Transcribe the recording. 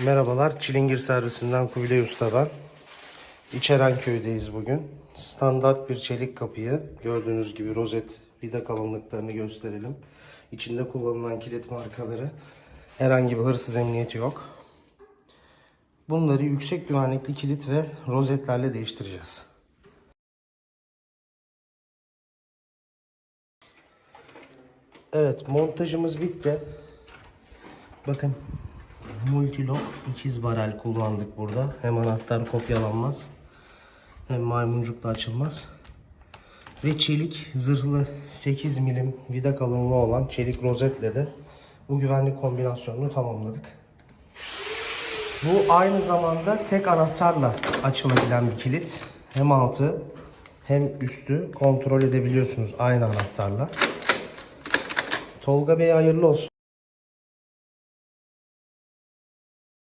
Merhabalar, Çilingir servisinden Kubilay Usta ben. İçerenköy'deyiz bugün. Standart bir çelik kapıyı, gördüğünüz gibi rozet vida kalınlıklarını gösterelim. İçinde kullanılan kilit markaları, herhangi bir hırsız emniyeti yok. Bunları yüksek güvenlikli kilit ve rozetlerle değiştireceğiz. Evet, montajımız bitti. Bakın Multilok ikiz barel kullandık burada. Hem anahtar kopyalanmaz hem maymuncukla açılmaz. Ve çelik zırhlı 8 milim vida kalınlığı olan çelik rozetle de bu güvenlik kombinasyonunu tamamladık. Bu aynı zamanda tek anahtarla açılabilen bir kilit. Hem altı hem üstü kontrol edebiliyorsunuz aynı anahtarla. Tolga Bey hayırlı olsun.